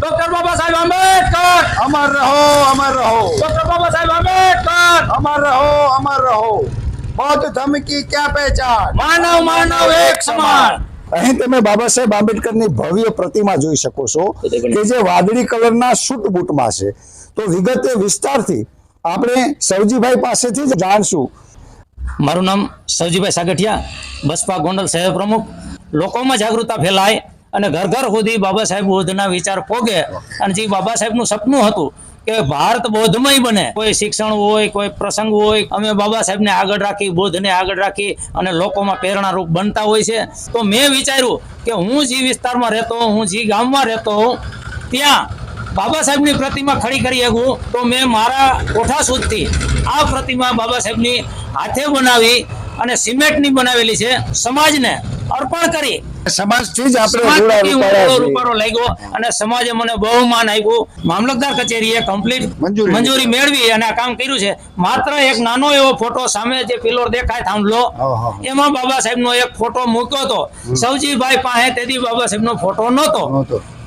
Doctor Baba Saheb Ambedkar! અમર રહો અમર રહો. Doctor Baba Saheb Ambedkar! અમર રહો અમર રહો. બૌદ્ધ ધર્મ કી ક્યાં પહેચાન? માનવ માનવ એક સમાન. અહીં તમે બાબા સાહેબ આંબેડકરની ભવ્ય પ્રતિમા જોઈ શકો છો કે જે વાદળી કલરના સૂટ બૂટમાં છે. તો વિગતે વિસ્તારથી આપણે સવજીભાઈ પાસેથી જ જાણશું. મારું નામ સવજીભાઈ સાગઠિયા બસપા ગોંડલ શહેર પ્રમુખ. લોકોમાં જાગૃતતા ફેલાય અને ઘર ઘર સુધી બાબા સાહેબ બોધના વિચાર પોગે. અને જે બાબા સાહેબનું સપનું હતું કે ભારત બૌદ્ધમય બને. કોઈ શિક્ષણ હોય કોઈ પ્રસંગ હોય અમે બાબા સાહેબને આગળ રાખી બોધને આગળ રાખી અને લોકોમાં પ્રેરણારૂપ બનતા હોય છે. તો મેં વિચાર્યું કે હું જે વિસ્તારમાં રહેતો હું જે ગામમાં રહેતો હોઉં, ત્યાં બાબા સાહેબની પ્રતિમા ખડી કરી શકું. તો મેં મારા કોઠા સુધી આ પ્રતિમા બાબા સાહેબની હાથે બનાવી અને સિમેન્ટની બનાવેલી છે. સમાજને અર્પણ કરી સમાજથી જ આપણે લાગ્યો અને સમાજે મને બહુ માન આપ્યું. મામલતદાર કચેરીએ કમ્પ્લીટ મંજૂરી. મંજૂરી મેળવી અને આ કામ કર્યું છે. માત્ર એક નાનો એવો ફોટો સામે જે પિલોર દેખાય થાંભલો હા, હા. એમાં બાબા સાહેબનો એક ફોટો મૂક્યો હતો. સૌજીભાઈ પાસે તેથી બાબા સાહેબનો ફોટો નહોતો.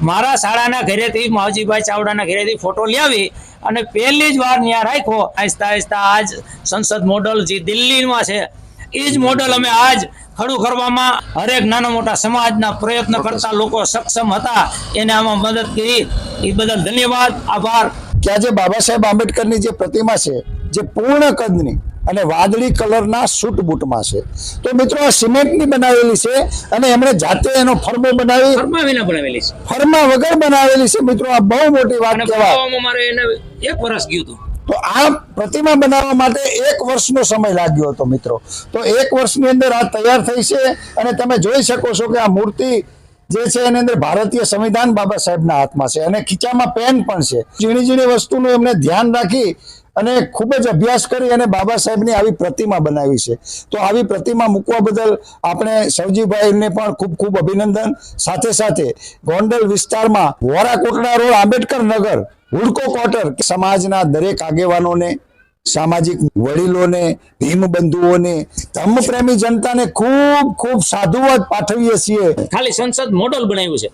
મારા શાળાના ઘરેથી માવજીભાઈ ચાવડાના ઘરેથી ફોટો લાવી અને પહેલી જ વાર ત્યાં રાખ્યો. આહિસ્તા આહિસ્તા આજ સંસદ મોડલ જે દિલ્હીમાં છે એ જ મોડલ અમે આજ ખડું કરવામાં હરેક નાના મોટા સમાજના પ્રયત્ન કરતા લોકો સક્ષમ હતા. એને આમાં મદદ કરી. એ બદલ ધન્યવાદ આભાર. કે આજે બાબા સાહેબ આંબેડકરની જે પ્રતિમા છે જે પૂર્ણ કદની અને વાદળી કલરના સૂટ બૂટમાં છે. તો મિત્રો આ સિમેન્ટની બનાવેલી છે અને એમણે જાતે એનો ફર્મો બનાવી. ફરમા વિના બનાવેલી છે. ફર્મા વગર બનાવેલી છે મિત્રો આ બહુ મોટી વાત કહેવાય. મારે એને એક વર્ષ ગયું હતું. તો આ પ્રતિમા બનાવવા માટે એક વર્ષનો સમય લાગ્યો હતો, મિત્રો. તો એક વર્ષની અંદર આ તૈયાર થઈ છે અને તમે જોઈ શકો છો કે આ મૂર્તિ જે છે એની અંદર ભારતીય સંવિધાન બાબા સાહેબના હાથમાં છે અને ખીચામાં પેન પણ છે. ઝીણી ઝીણી વસ્તુનું એમને ધ્યાન રાખી અને ખૂબ જ અભ્યાસ કરી અને બાબા સાહેબની આવી પ્રતિમા બનાવી છે. તો આવી પ્રતિમા મૂકવા બદલ આપણે સવજીભાઈને પણ ખૂબ ખૂબ અભિનંદન. સાથે સાથે ગોંડલ વિસ્તારમાં વોરા કોટડા રોડ, આંબેડકર નગર, હુડકો ક્વાર્ટર સમાજના દરેક આગેવાનોને, સામાજિક વડીલોને, ભીમબંધુઓને, ધર્મપ્રેમી જનતાને ખૂબ ખૂબ સાધુવાદ પાઠવીએ છીએ. ખાલી સંસદ મોડલ બનાવ્યું છે.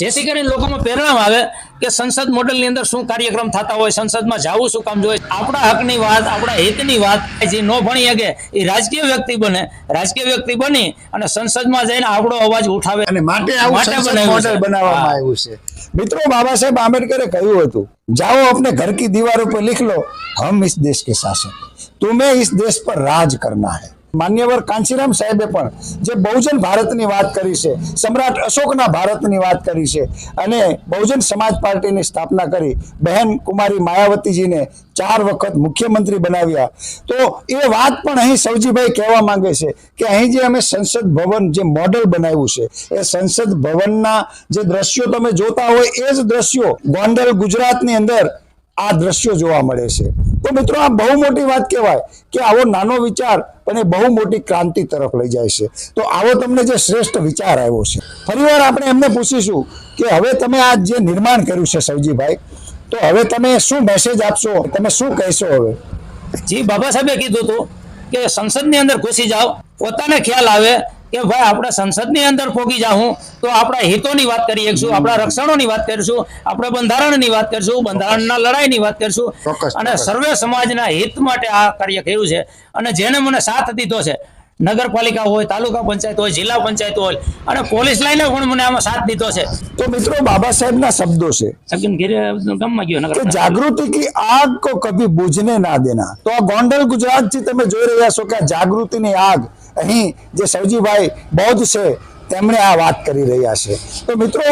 જેથી કરીને લોકોમાં પ્રેરણા આવે કે સંસદ મોડલની અંદર શું કાર્યક્રમ થતા હોય સંસદમાં જવું શું કામ જોઈએ આપણા હકની વાત આપણા હિતની વાત જે ન ભણી શકે એ રાજકીય વ્યક્તિ બને રાજકીય વ્યક્તિ બની અને સંસદમાં જઈને આપણો અવાજ ઉઠાવે. અને માટે મોડલ બનાવવામાં આવ્યું છે. મિત્રો બાબા સાહેબ આંબેડકરે કહ્યું હતું જાઓ આપણે ઘર કી દીવારો ઉપર લિખ લો હમ ઇસ દેશ કે શાસક. તુમે ઇસ દેશ પર રાજ કરના હૈ. માન્યવર કાંચીરામ સાહેબે પણ જે બહુજન ભારતની વાત કરી છે, સમ્રાટ અશોકના ભારતની વાત કરી છે અને બહુજન સમાજ પાર્ટીની સ્થાપના કરી, બહેન કુમારી માયાવતીજીને ચાર વખત મુખ્યમંત્રી બનાવ્યા. તો એ વાત પણ અહીં સવજીભાઈ કહેવા માંગે છે કે અહીં જે અમે સંસદ ભવન જે મોડલ બનાવ્યું છે, એ સંસદ ભવનના જે દ્રશ્યો તમે જોતા હોય એ જ દ્રશ્યો ગોંડલ ગુજરાતની અંદર આ દ્રશ્યો જોવા મળે છે. તો મિત્રો આ બહુ મોટી વાત કહેવાય કે આવો નાનો વિચાર પણ એ બહુ મોટી ક્રાંતિ તરફ લઈ જાય છે. તો આવો તમને જે શ્રેષ્ઠ વિચાર આવ્યો છે. ફરીવાર આપણે એમને પૂછીશું કે હવે તમે આ જે નિર્માણ કર્યું છે સવજીભાઈ, તો હવે તમે શું મેસેજ આપશો? તમે શું કહેશો હવે? જી બાબા સાહેબે કીધું હતું કે સંસદની અંદર ઘૂસી જાઓ, પોતાને ખ્યાલ આવે કે ભાઈ આપણે સંસદની અંદર પોગી જાઉં તો આપણા હિતોની વાત કરી એકશું આપણા રક્ષણોની વાત કરીશું આપણે બંધારણની વાત કરીશું બંધારણના લડાઈની વાત કરીશું. અને સર્વે સમાજના હિત માટે આ કાર્ય કર્યું છે. અને જેને મને સાથ દીધો છે નગરપાલિકા હોય તાલુકા પંચાયત હોય જિલ્લા પંચાયત હોય અને પોલીસ લાઈને પણ મને આમાં સાથ દીધો છે. તો મિત્રો બાબા સાહેબના શબ્દો છે. જાગૃતિ કી આગ કો કભી બુજને ના દેના. તો આ ગોંડલ ગુજરાત તમે જોઈ રહ્યા છો કે જાગૃતિની આગ અહીં જે સવજીભાઈ બૌદ્ધ છે, તેમણે આ વાત કરી રહ્યા છે. તો મિત્રો,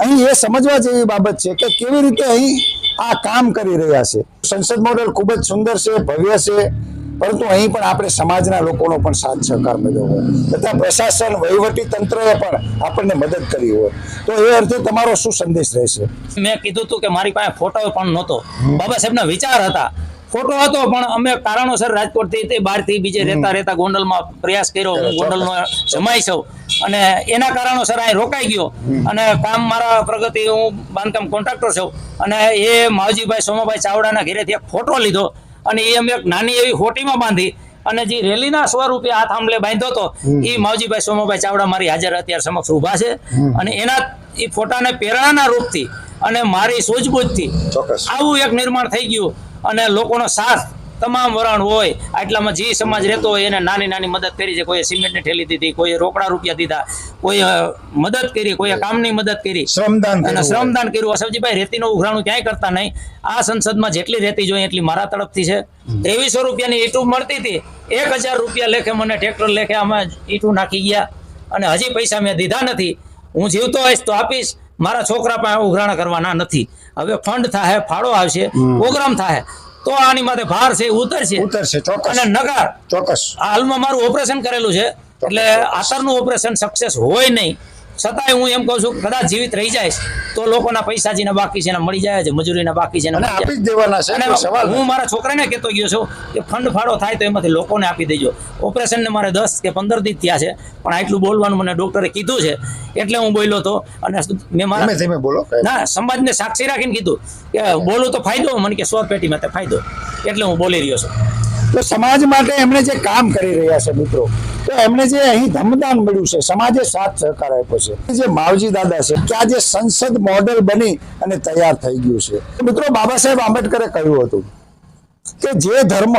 અહીં એ સમજવા જેવી બાબત છે કે કેવી રીતે અહીં આ કામ કરી રહ્યા છે. સંસદ મોડેલ ખૂબ જ સુંદર છે, ભવ્ય છે, પરંતુ અહીં પણ આપણે સમાજના લોકોનો પણ સાથ સહકાર મળ્યો હોય. તથા પ્રશાસન, વહીવટી તંત્રએ પણ આપણને મદદ કરી હોય. તો એ અર્થે તમારો શું સંદેશ રહેશે? મેં કીધું હતું કે મારી પાસે ફોટો પણ નહોતો. બાબા સાહેબના વિચાર હતા. ફોટો હતો પણ અમે કારણોસર રાજકોટથી તે બહારથી બીજે રહેતા રહેતા ગોંડલમાં પ્રયાસ કર્યો. હું ગોંડલનો જમાઈ છું. અને એના કારણોસર અહીં રોકાઈ ગયો. અને કામ મારા પ્રગતિ હું બાંધકામ કોન્ટ્રાક્ટર છું. અને એ માવજીભાઈ સોમાભાઈ ચાવડાના ઘેરેથી એક ફોટો લીધો. અને એ અમે એક નાની એવી હોટીમાં બાંધી. અને જે રેલીના સ્વરૂપે હાથ આંબલે બાંધ્યો હતો એ માવજીભાઈ સોમાભાઈ ચાવડા મારી હાજર અત્યારે સમક્ષ ઊભા છે. અને એના એ ફોટાને પ્રેરણાના રૂપથી અને મારી સૂઝબૂઝથી આવું એક નિર્માણ થઈ ગયું. અને લોકોનો સાથ તમામ વરણ હોય આટલામાં જે સમાજ રહેતો હોય એને નાની નાની મદદ કરી છે. કોઈએ સિમેન્ટની ઠેલી દીધી કોઈએ રોકડા રૂપિયા દીધા કોઈએ મદદ કરી કોઈએ કામની મદદ કરી. શ્રમદાન અને શ્રમદાન કર્યું. અસફજીભાઈ રેતીનું ઉઘરાણું ક્યાંય કરતા નહીં. આ સંસદમાં જેટલી રેતી જોઈએ એટલી મારા તરફથી છે. ત્રેવીસો રૂપિયાની ઈટું મળતી હતી. એક હજાર રૂપિયા લેખે મને ટ્રેક્ટર લેખે અમે ઈટું નાખી ગયા. અને હજી પૈસા મેં દીધા નથી. હું જીવતો હોઈશ તો આપીશ. મારા છોકરા પાસે ઉઘરાણા કરવાના નથી. હવે ફંડ થાય ફાળો આવશે પ્રોગ્રામ થાય તો આની માથે ભાર છે ઉતરશે. ઉતરશે ચોક્કસ. અને નકાર ચોક્કસ. હાલમાં મારું ઓપરેશન કરેલું છે. એટલે આતરનું ઓપરેશન સક્સેસ હોય નહીં. છતાંય હું એમ કહું છું કદાચ જીવિત રહી જાય તો લોકોના પૈસા જેને બાકી છે મળી જાય છે મજૂરીના બાકી છે આપી જ દેવાના હું મારા છોકરાને કહેતો ગયો છું કે ફંડ ફાળો થાય તો એમાંથી લોકોને આપી દેજો. ઓપરેશનને મારે દસ કે પંદર દી થયા છે પણ આટલું બોલવાનું મને ડોક્ટરે કીધું છે એટલે હું બોલ્યો હતો અને મેં મારા બોલો ના સમાજને સાક્ષી રાખીને કીધું કે બોલું તો ફાયદો મને કે સો પેટીમાં તે ફાયદો એટલે હું બોલી રહ્યો છું. તો સમાજ માટે એમણે જે કામ કરી રહ્યા છે મિત્રો તો એમણે જે અહીં ધમદાન મળ્યું છે, સમાજે સાથ સહકાર આપ્યો છે. જે માવજી દાદા છે, કે આ જે સંસદ મોડેલ બની અને તૈયાર થઈ ગયું છે. મિત્રો, બાબા સાહેબ આંબેડકરે કહ્યું હતું કે જે ધર્મ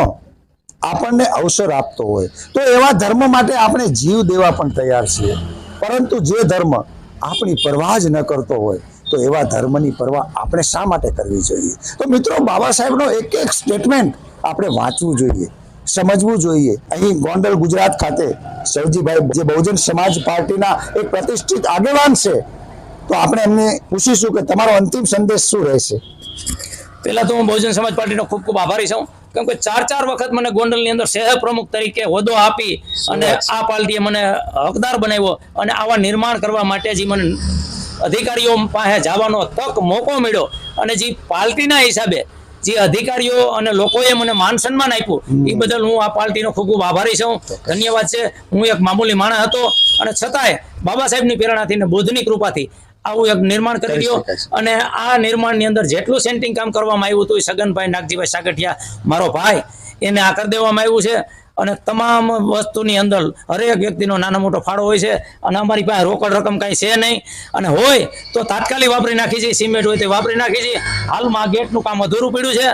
આપણને અવસર આપતો હોય, તો એવા ધર્મ માટે આપણે જીવ દેવા પણ તૈયાર છીએ. પરંતુ જે ધર્મ આપણી પરવાહ જ ન કરતો હોય, તો એવા ધર્મની પરવા આપણે શા માટે કરવી જોઈએ? તો મિત્રો, બાબા સાહેબનો એક એક સ્ટેટમેન્ટ આપણે વાંચવું જોઈએ. સમજવું જોઈએ. અહીં ગોંડલ ગુજરાત ખાતે સવજીભાઈ જે બહુજન સમાજ પાર્ટીના એક પ્રતિષ્ઠિત આગેવાન છે તો આપણે એમને પૂછીશું કે તમારો અંતિમ સંદેશ શું રહેશે? પહેલા તો હું બહુજન સમાજ પાર્ટીનો ખૂબ ખૂબ આભારી છું. કેમ કે ચાર ચાર વખત મને ગોંડલની અંદર શહેર પ્રમુખ તરીકે હોદ્દો આપી અને આ પાર્ટીએ મને હકદાર બનાવ્યો અને આવા નિર્માણ કરવા માટે જે મને અધિકારીઓ પાસે જવાનો તક મોકો મળ્યો અને જે પાર્ટીના હિસાબે જે અધિકારીઓ અને લોકોએ મને માન સન્માન આપ્યું એ બદલ હું આ પાર્ટીનો ખૂબ ખૂબ આભારી છું. ધન્યવાદ છે. હું એક મામૂલી માણસ હતો અને છતાંય બાબા સાહેબની પ્રેરણાથી ને બુદ્ધની કૃપાથી આવું એક નિર્માણ કરી દો અને આ નિર્માણની અંદર જેટલું સેન્ટિંગ કામ કરવામાં આવ્યું હતું એ સગનભાઈ નાગજીભાઈ સાગઠિયા મારો ભાઈ એને આ કરી દેવામાં આવ્યું છે. અને તમામ વસ્તુની અંદર હરેક વ્યક્તિનો નાનો મોટો ફાળો હોય છે અને અમારી પાસે રોકડ રકમ કાંઈ છે નહીં. અને હોય તો તાત્કાલિક વાપરી નાખી છીએ સિમેન્ટ હોય તે વાપરી નાખી છીએ. હાલમાં આ ગેટનું કામ અધૂરું પડ્યું છે.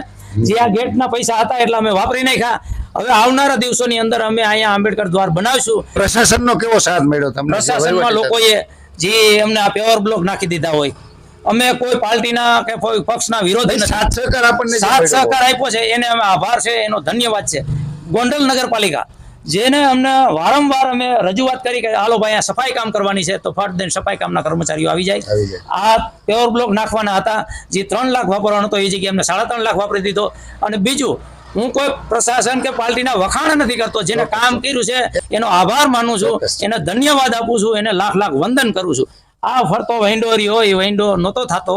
જે આ ગેટના પૈસા હતા એટલે અમે વાપરી નાખ્યા. હવે આવનારા દિવસોની અંદર અમે અહીંયા આંબેડકર દ્વાર બનાવશું. પ્રશાસનનો કેવો સાથ મળ્યો તમને? પ્રશાસનમાં લોકોએ જે અમને આ પેવર બ્લોક નાખી દીધા હોય. અમે કોઈ પાર્ટીના કે કોઈ પક્ષના વિરોધી સાથ સહકાર આપણને સાથ સહકાર આપ્યો છે એને અમે આભાર છે એનો ધન્યવાદ છે. ગોંડલ નગરપાલિકા જેને અમને વારંવાર અમે રજૂઆત કરી કે હાલો ભાઈ આ સફાઈ કામ કરવાની છે તો ફાટ દઈને સફાઈ કામના કર્મચારીઓ આવી જાય. આ પેવર બ્લોક નાખવાના હતા જે ત્રણ લાખ વાપરવાનો હતો એ જગ્યાએ અમને સાડા ત્રણ લાખ વાપરી દીધો. અને બીજું હું કોઈ પ્રશાસન કે પાર્ટીના વખાણ નથી કરતો જેને કામ કર્યું છે એનો આભાર માનું છું એને ધન્યવાદ આપું છું એને લાખ લાખ વંદન કરું છું. આ ફરતો વૈંડો રહ્યો એ વૈંડો નહોતો થતો.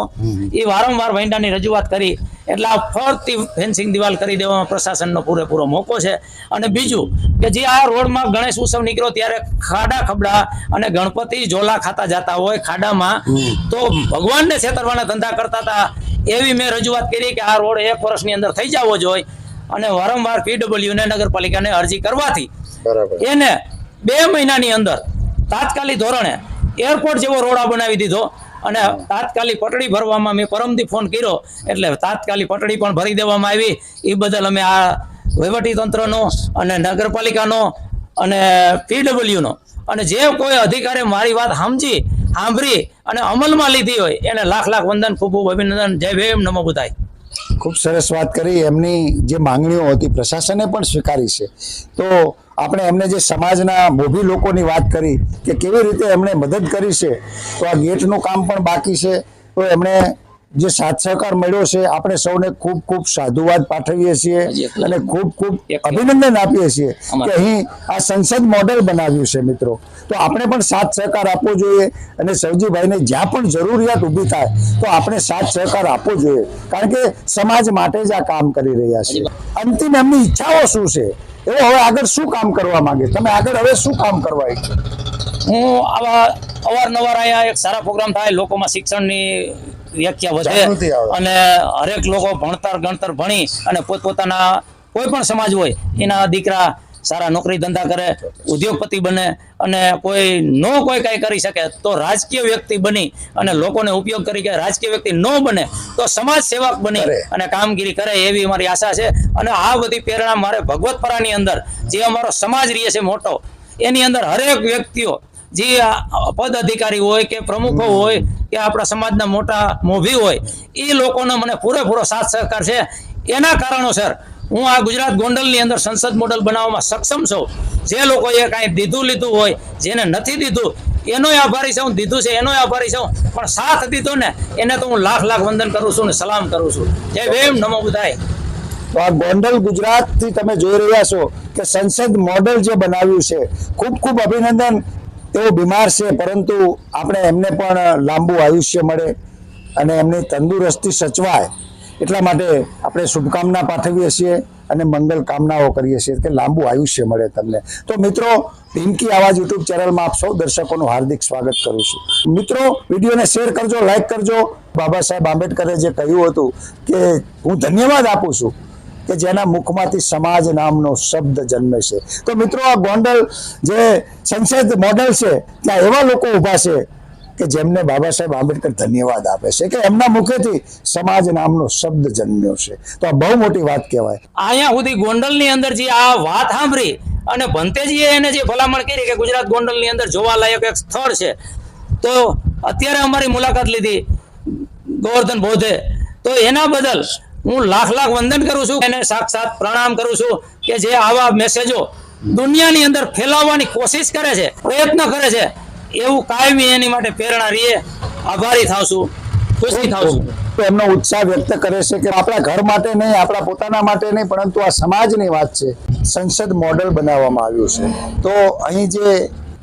એ વારંવાર વૈંડાની રજૂઆત કરી એટલે આ ફરતી ફેન્સિંગ દિવાલ કરી દેવામાં પ્રશાસનનો પૂરેપૂરો મોકો છે. અને બીજું કે જે આ રોડમાં ગણેશ ઉત્સવ નીકળ્યો ત્યારે ખાડા ખબડા અને ગણપતિ ઝોલા ખાતા જતા હોય ખાડામાં તો ભગવાનને છેતરવાના ધંધા કરતા હતા. એવી મેં રજૂઆત કરી કે આ રોડ એક વર્ષની અંદર થઈ જવો જોઈએ અને વારંવાર પીડબ્લ્યુને નગરપાલિકાને અરજી કરવાથી. એને બે મહિનાની અંદર તાત્કાલિક ધોરણે એરપોર્ટ જેવો રોડા બનાવી દીધો અને તાત્કાલિક પટડી ભરવામાં મેં પરમથી ફોન કર્યો એટલે તાત્કાલિક પટડી પણ ભરી દેવામાં આવી. એ બદલ અમે આ વહીવટી તંત્રનો અને નગરપાલિકાનો અને પીડબ્લ્યુનો અને જે કોઈ અધિકારી મારી વાત સમજી સાંભળી અને અમલમાં લીધી હોય એને લાખ લાખ વંદન ખૂબ ખૂબ અભિનંદન. જય ભીમ નમો બુધાય. ખૂબ સરસ વાત કરી. એમની જે માંગણીઓ હતી, પ્રશાસને પણ સ્વીકારી છે. તો આપણે એમને જે સમાજના મોભી લોકોની વાત કરી કે કેવી રીતે એમણે મદદ કરી છે, તો આ ગેટનું કામ પણ બાકી છે. તો એમણે જે સાથ સહકાર મળ્યો છે આપણે સૌને ખૂબ ખૂબ સાધુવાદ પાઠવીએ છીએ અને ખૂબ ખૂબ અભિનંદન આપીએ છીએ કે અહીં આ સંસદ મોડેલ બનાવ્યું છે મિત્રો. તો આપણે પણ સાથ સહકાર આપવો જોઈએ અને સૌજીભાઈને જ્યાં પણ જરૂરિયાત ઊભી થાય તો આપણે સાથ સહકાર આપવો જોઈએ. કારણ કે સમાજ માટે જ આ કામ કરી રહ્યા છે. અંતિમ એમની ઈચ્છાઓ શું છે? એવો હવે આગળ શું કામ કરવા માંગે? તમે આગળ હવે શું કામ કરવા ઈચ્છો? હું આવા અવારનવાર અહીંયા એક સારા પ્રોગ્રામ થાય લોકોમાં શિક્ષણની વ્યાખ્યા વધે અને હરેક લોકો ભણતર ગણતર ભણી અને પોતપોતાના કોઈ પણ સમાજ હોય એના દીકરા સારા નોકરી ધંધા કરે ઉદ્યોગપતિ બને અને કોઈ નો કોઈ કાંઈ કરી શકે તો રાજકીય વ્યક્તિ બની અને લોકોને ઉપયોગ કરી કે રાજકીય વ્યક્તિ ન બને તો સમાજ સેવક બની અને કામગીરી કરે એવી મારી આશા છે. અને આ બધી પ્રેરણા મારે ભગવતપરાની અંદર જે અમારો સમાજ રહે છે મોટો એની અંદર હરેક વ્યક્તિઓ જે પદ અધિકારી હોય કે પ્રમુખો હોય કે આપણા સમાજના મોટા મોભી હોય એ લોકોનો મને પૂરેપૂરો સાથ સહકાર છે. એના કારણોસર હું આ ગુજરાત ગોંડલની અંદર સંસદ મોડલ બનાવવામાં સક્ષમ છું. જે લોકોએ કાંઈ દીધું લીધું હોય જેને નથી દીધું એનોય આભારી છું દીધું છે એનોય આભારી છું પણ સાથ દીધો ને એને તો હું લાખ લાખ વંદન કરું છું ને સલામ કરું છું. જય ભીમ નમો બુધાય. તો આ ગોંડલ ગુજરાતથી તમે જોઈ રહ્યા છો કે સંસદ મોડલ જે બનાવ્યું છે ખૂબ ખૂબ અભિનંદન. તેઓ બીમાર છે, પરંતુ આપણે એમને પણ લાંબુ આયુષ્ય મળે અને એમની તંદુરસ્તી સચવાય એટલા માટે આપણે શુભકામના પાઠવીએ છીએ અને મંગલ કામનાઓ કરીએ છીએ કે લાંબુ આયુષ્ય મળે તમને. તો મિત્રો, પિંકી આવાજ યુટ્યુબ ચેનલમાં આપ સૌ દર્શકોનું હાર્દિક સ્વાગત કરું છું. મિત્રો, વિડીયોને શેર કરજો, લાઈક કરજો. બાબા સાહેબ આંબેડકરે જે કહ્યું હતું કે હું ધન્યવાદ આપું છું કે જેના મુખમાંથી સમાજ નામનો શબ્દ જન્મે છે. તો મિત્રો, આ ગોંડલ જે સંસદ મોડલ છે, ત્યાં એવા લોકો ઊભા છે કે જેમને બાબા સાહેબ આંબેડકર ધન્યવાદ આપે છે કે એમના મુખેથી સમાજ નામનો શબ્દ જન્મ્યો છે. તો આ બહુ મોટી વાત કહેવાય. અહીંયા સુધી ગોંડલની અંદર જે આ વાત સાંભળી અને ભંતેજીએ એને જે ભલામણ કરી કે ગુજરાત ગોંડલની અંદર જોવાલાયક એક સ્થળ છે, તો અત્યારે અમારી મુલાકાત લીધી ગોવર્ધન બૌદ્ધે તો એના બદલ હું લાખ લાખ વંદન કરું છું, એને સાક્ષાત પ્રણામ કરું છું કે જે આવા મેસેજો દુનિયાની અંદર ફેલાવવાની કોશિશ કરે છે, પ્રયત્ન કરે છે, એવું કાયમી એની માટે પ્રેરણા રહીએ આભારી થાવ છું, ખુશી થાવ છું. એમનો ઉત્સાહ વ્યક્ત કરે છે કે આપણા ઘર માટે નહીં, આપણા પોતાના માટે નહીં, પરંતુ આ સમાજની વાત છે. સંસદ મોડેલ બનાવવામાં આવ્યું છે. તો અહીં જે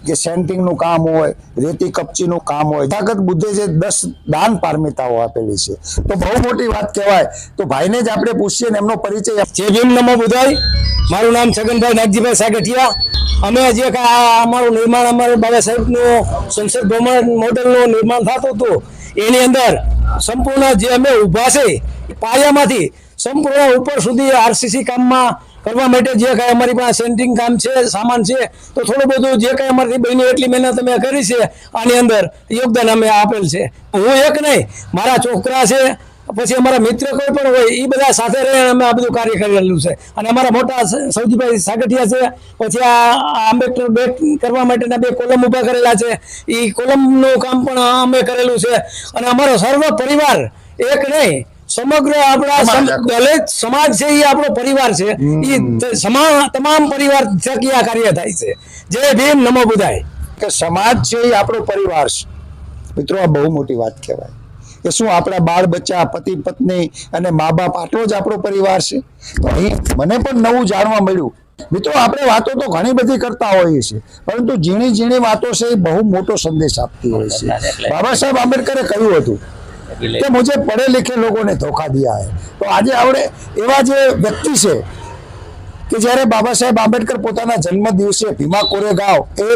જે સેન્ટિંગનું કામ હોય, રેતી કપચીનું કામ હોય તાકત બુદ્ધે જે દસ દાન પારમિતાઓ આપેલી છે. તો બહુ મોટી વાત કહેવાય. તો ભાઈને જ આપણે પૂછીએ ને એમનો પરિચય જે ભીમ નમો બુધાય મારું નામ છગનભાઈ નાગજીભાઈ સાગઠિયા. અમે જે આ અમારું નિર્માણ, અમારે બાબા સાહેબનું સંસદ ભવન મોડલનું નિર્માણ થતું હતું. એની અંદર સંપૂર્ણ જે અમે ઊભા છે પાયામાંથી સંપૂર્ણ ઉપર સુધી આરસીસી કામમાં કરવા માટે જે કાંઈ અમારી પાસે સેન્ટિંગ કામ છે, સામાન છે, તો થોડું બધું જે કાંઈ અમારી બની એટલી મહેનત અમે કરી છે, આની અંદર યોગદાન અમે આપેલ છે. હું એક નહીં, મારા છોકરા છે, પછી અમારા મિત્ર કોઈ પણ હોય એ બધા સાથે રહીને અમે આ બધું કાર્ય કરેલું છે. અને અમારા મોટા સૌજીભાઈ સાગઠિયા છે, પછી આ આંબેડકર બેટ કરવા માટેના બે કોલમ ઊભા કરેલા છે. એ કોલમનું કામ પણ અમે કરેલું છે. અને અમારો સર્વ પરિવાર એક નહીં સમગ્ર આપણા દલિત સમાજ છે એ આપણો પરિવાર છે. એ તમામ પરિવાર થકી આ કાર્ય થાય છે. જય ભીમ નમો બુધાય. કે સમાજ છે એ આપણો પરિવાર છે. મિત્રો આ બહુ મોટી વાત કહેવાય. કે શું આપણા બાળ બચ્ચા પતિ પત્ની અને મા બાપ આટલો જ આપણો પરિવાર છે? તો અહીં મને પણ નવું જાણવા મળ્યું. મિત્રો આપણે વાતો તો ઘણી બધી કરતા હોઈએ છીએ પરંતુ ઝીણી ઝીણી વાતો છે એ બહુ મોટો સંદેશ આપતી હોય છે. બાબા સાહેબ આંબેડકરે કહ્યું હતું કે મુજે पढ़े लिखे लोगों ने धोखा दिया તો આજે આપણે એવા જે વ્યક્તિ છે કે જ્યારે બાબા સાહેબ આંબેડકર પોતાના જન્મ દિવસે ભીમા કોરેગાંવ એ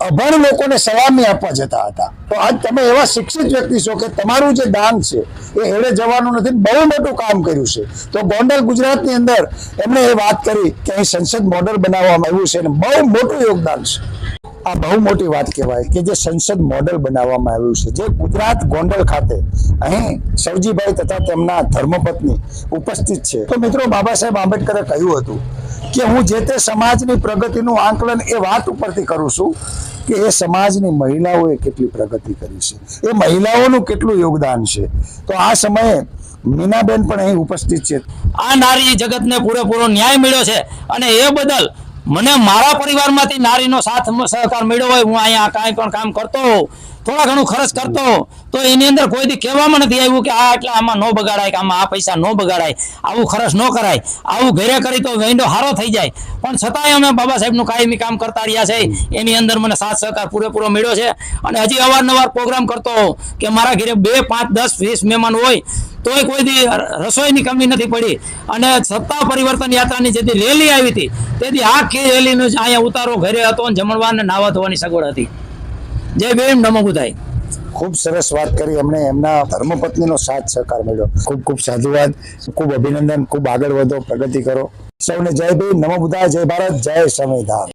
અભણ લોકોને સલામી આપવા જતા હતા. તો આજ તમે એવા શિક્ષિત વ્યક્તિ છો કે તમારું જે દાન છે એ એડે જવાનું નથી, બહુ મોટું કામ કર્યું છે. તો ગોંડલ ગુજરાતની અંદર એમણે એ વાત કરી કે અહીં સંસદ મોડલ બનાવવામાં આવ્યું છે અને બહુ મોટું યોગદાન છે. આ બહુ મોટી વાત કહેવાય કે જે સંસદ મોડલ બનાવવામાં આવ્યું છે. જે ગુજરાત ગોંડલ ખાતે અહીં સવજીભાઈ તથા તેમના ધર્મપત્ની ઉપસ્થિત છે. તો મિત્રો બાબા સાહેબ આંબેડકરે કહ્યું હતું કે હું જે તે સમાજની પ્રગતિનું આંકલન એ વાત ઉપરથી કરું છું કે એ સમાજની મહિલાઓએ કેટલી પ્રગતિ કરી છે. એ મહિલાઓનું કેટલું યોગદાન છે. તો આ સમયે મીનાબેન પણ અહીં ઉપસ્થિત છે. આ નારી જગતને પૂરેપૂરો ન્યાય મળ્યો છે અને એ બદલ મને મારા પરિવારમાંથી નારીનો સાથ સહકાર મળ્યો હોય, હું અહીંયા કાંઈ પણ કામ કરતો થોડા ઘણું ખર્ચ કરતો તો એની અંદર કોઈ દી કહેવામાં નથી આવ્યું કે આ એટલે આમાં ન બગાડાય કે આમાં આ પૈસા ન બગાડાય, આવું ખર્ચ ન કરાય, આવું ઘરે કરી તો વેંડો હારો થઈ જાય. પણ છતાંય અમે બાબા સાહેબનું કાયમી કામ કરતા રહ્યા છે, એની અંદર મને સાથ સહકાર પૂરેપૂરો મળ્યો છે. અને હજી અવારનવાર પ્રોગ્રામ કરતો કે મારા ઘરે બે, પાંચ, દસ, વીસ મહેમાન હોય તોય કોઈ દી રસોઈની કમી નથી પડી. અને સત્તા પરિવર્તન યાત્રાની જેથી રેલી આવી હતી, તેથી આખી રેલીનો અહીંયા ઉતારો ઘરે હતો અને જમણવાર અને નાવા ધોવાની સગવડ હતી. જય ભીમ, નમો બુધાય. ખૂબ સરસ વાત કરી એમણે એમના ધર્મપત્નીનો સાથ સહકાર મળ્યો. ખૂબ ખૂબ સાધુવાદ, ખૂબ અભિનંદન, ખૂબ આગળ વધો, પ્રગતિ કરો. સૌને જય ભીમ, નમો બુદ્ધાય જય ભારત, જય સંવિધાન.